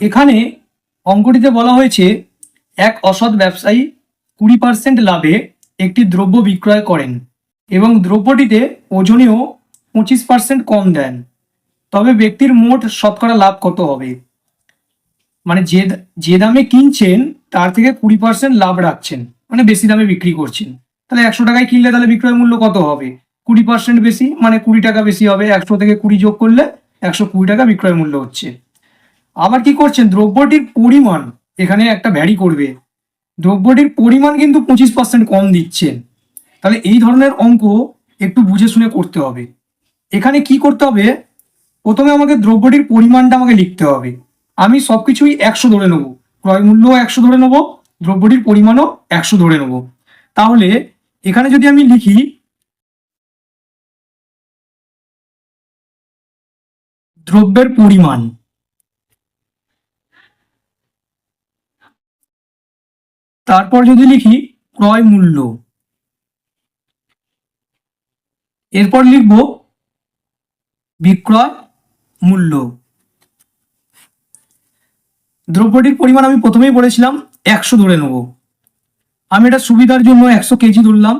এখানে অঙ্কটিতে বলা হয়েছে, এক অসৎ ব্যবসায়ী কুড়ি পার্সেন্ট লাভে একটি দ্রব্য বিক্রয় করেন এবং দ্রব্যটিতে ওজনেও পঁচিশ পার্সেন্ট কম দেন। তবে ব্যক্তির মোট শতকরা লাভ কত হবে? মানে যে যে দামে কিনছেন, তার থেকে কুড়ি পার্সেন্ট লাভ রাখছেন মানে বেশি দামে বিক্রি করছেন। তাহলে একশো টাকায় কিনলে তাহলে বিক্রয় মূল্য কত হবে? কুড়ি পার্সেন্ট বেশি মানে কুড়ি টাকা বেশি হবে, একশো থেকে কুড়ি যোগ করলে একশো কুড়ি টাকা বিক্রয় মূল্য হচ্ছে। আবার কি করছেন? দ্রব্যটির পরিমাণ এখানে একটা ভ্যারি করবে। দ্রব্যটির পরিমাণ কিন্তু পঁচিশ পার্সেন্ট কম দিচ্ছেন। তাহলে এই ধরনের অঙ্ক একটু বুঝে শুনে করতে হবে। এখানে কি করতে হবে? প্রথমে আমাকে দ্রব্যটির পরিমাণটা আমাকে লিখতে হবে। আমি সব কিছুই একশো ধরে নেব। ক্রয় মূল্যও একশো ধরে নেব, দ্রব্যটির পরিমাণও একশো ধরে নেব। তাহলে এখানে যদি আমি লিখি, দ্রব্যের পরিমাণ তারপর যদি লিখি ক্রয় মূল্য, এরপর লিখব বিক্রয় মূল্য। দ্রব্যটির পরিমাণ আমি প্রথমেই বলেছিলাম, একশো ধরে নেব। আমি এটা সুবিধার জন্য একশো কেজি ধরলাম।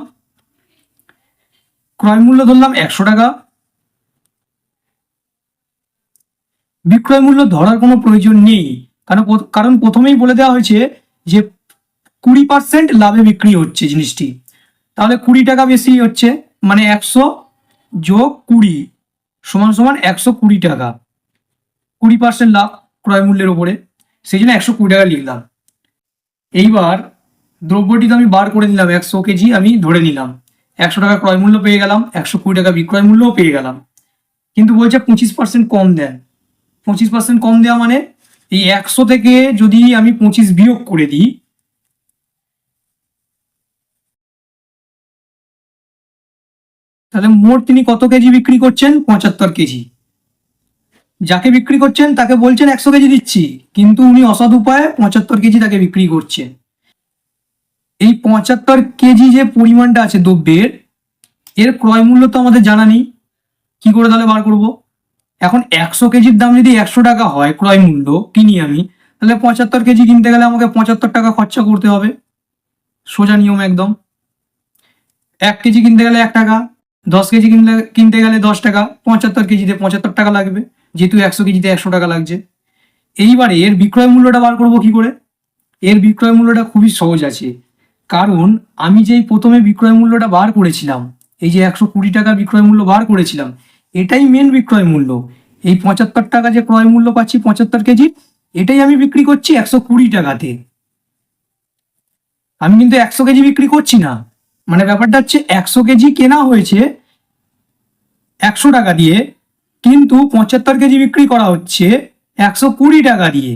ক্রয় মূল্য ধরলাম একশো টাকা। বিক্রয় মূল্য ধরার কোনো প্রয়োজন নেই। কারণ কারণ প্রথমেই বলে দেওয়া হয়েছে যে কুড়ি পার্সেন্ট লাভে বিক্রি হচ্ছে জিনিসটি। তাহলে কুড়ি টাকা বেশি হচ্ছে মানে একশো যোগ কুড়ি সমান সমান একশো কুড়ি টাকা। কুড়ি পার্সেন্ট লাভ ক্রয় মূল্যের ওপরে সেই জন্য একশো কুড়ি টাকা লিখলাম। এইবার দ্রব্যটি তো আমি বার করে নিলাম, একশো কেজি আমি ধরে নিলাম। একশো টাকা ক্রয় মূল্য পেয়ে গেলাম, একশো কুড়ি টাকা বিক্রয় মূল্যও পেয়ে গেলাম। কিন্তু বলছে পঁচিশ পার্সেন্ট কম দেন। পঁচিশ পার্সেন্ট কম দেওয়া মানে এই একশো থেকে যদি আমি পঁচিশ বিয়োগ করে দিই তাহলে মোট তিনি কত কেজি বিক্রি করছেন? পঁচাত্তর কেজি। যাকে বিক্রি করছেন তাকে বলছেন একশো কেজি দিচ্ছি, কিন্তু উনি অসৎ উপায়ে পঁচাত্তর কেজি তাকে বিক্রি করছেন। এই পঁচাত্তর কেজি যে পরিমাণটা আছে দ্রব্যের, এর ক্রয় মূল্য তো আমাদের জানা নেই। কি করে তাহলে বার করব? এখন একশো কেজির দাম যদি একশো টাকা হয় ক্রয় মূল্য, কিনি আমি, তাহলে পঁচাত্তর কেজি কিনতে গেলে আমাকে পঁচাত্তর টাকা খরচা করতে হবে। সোজা নিয়ম একদম। এক কেজি কিনতে গেলে এক টাকা দশ কেজি কিনলে, কিনতে গেলে দশ টাকা, পঁচাত্তর কেজিতে পঁচাত্তর টাকা লাগবে। যেহেতু একশো কেজিতে একশো টাকা লাগছে। এইবারে এর বিক্রয় মূল্যটা বার করব কি করে? এর বিক্রয় মূল্যটা খুবই সহজ আছে। কারণ আমি যেই প্রথমে বিক্রয় মূল্যটা বার করেছিলাম, এই যে একশো কুড়ি টাকার বিক্রয় মূল্য বার করেছিলাম, এটাই মেন বিক্রয় মূল্য। এই পঁচাত্তর টাকা যে ক্রয় মূল্য পাচ্ছি পঁচাত্তর কেজি, এটাই আমি বিক্রি করছি একশো কুড়ি টাকাতে। আমি কিন্তু একশো কেজি বিক্রি করছি না। মানে ব্যাপারটা হচ্ছে একশো কেজি কেনা হয়েছে একশো টাকা দিয়ে, কিন্তু পঁচাত্তর কেজি বিক্রি করা হচ্ছে একশো কুড়ি টাকা দিয়ে।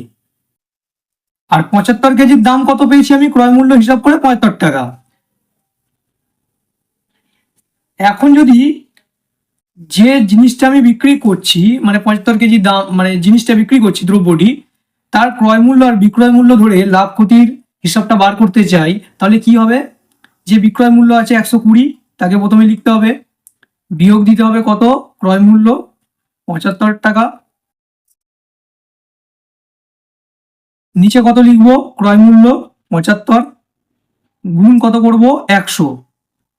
আর পঁচাত্তর কেজির দাম কত পেয়েছি আমি? ক্রয় মূল্য হিসাব করে পঁচাত্তর টাকা। এখন যদি যে জিনিসটা আমি বিক্রি করছি মানে পঁচাত্তর কেজি দাম মানে জিনিসটা বিক্রি করছি দ্রব্যটি, তার ক্রয় মূল্য আর বিক্রয় মূল্য ধরে লাভ ক্ষতির হিসাবটা বার করতে চাই, তাহলে কি হবে? যে বিক্রয় মূল্য আছে একশো কুড়ি, তাকে প্রথমে লিখতে হবে। বিয়োগ দিতে হবে কত? ক্রয় মূল্য পঁচাত্তর টাকা। নিচে কত লিখব? ক্রয় মূল্য পঁচাত্তর। গুণ কত করব? একশো।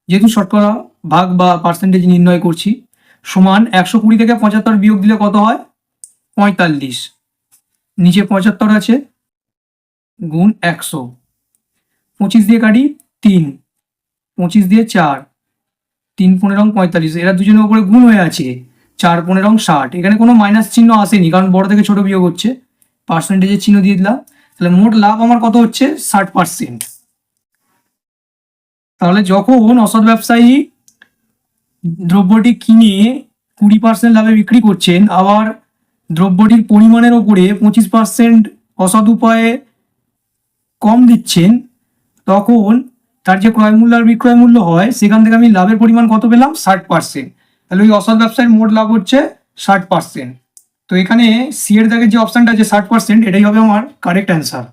যেহেতু শতকরা ভাগ বা পার্সেন্টেজ নির্ণয় করছি, সমান একশো কুড়ি থেকে পঁচাত্তর বিয়োগ দিলে কত হয়? পঁয়তাল্লিশ। নিচে পঁচাত্তর আছে, গুণ একশো। পঁচিশ দিয়ে কাটি তিন। পঁচিশ দিয়ে চার, তিন পনেরো পঁয়তাল্লিশ, এরা দুজনের উপরে গুণ হয়ে আছে, চার পনেরো ষাট। এখানে কোনো মাইনাস চিহ্ন আসেনি, কারণ বড় থেকে ছোট বিয়োগ হচ্ছে। পার্সেন্টেজের চিহ্ন দিয়ে দিলাম। তাহলে মোট লাভ আমার কত হচ্ছে? ষাট পার্সেন্ট তাহলে যখন অসৎ ব্যবসায়ী দ্রব্যটি কিনে কুড়ি পার্সেন্ট লাভে বিক্রি করছেন, আবার দ্রব্যটির পরিমাণের ওপরে পঁচিশ পার্সেন্ট অসৎ উপায়ে কম দিচ্ছেন, তখন তার যে ক্রয় মূল্য আর বিক্রয় মূল্য হয়, সেখান থেকে আমি লাভের পরিমাণ কত পেলাম? ষাট পার্সেন্ট তাহলে ওই অসৎ ব্যবসায়ের মোট লাভ হচ্ছে ষাট পার্সেন্ট তো এখানে সি এর দাগের যে অপশানটা আছে ষাট পার্সেন্ট এটাই হবে আমার কারেক্ট অ্যান্সার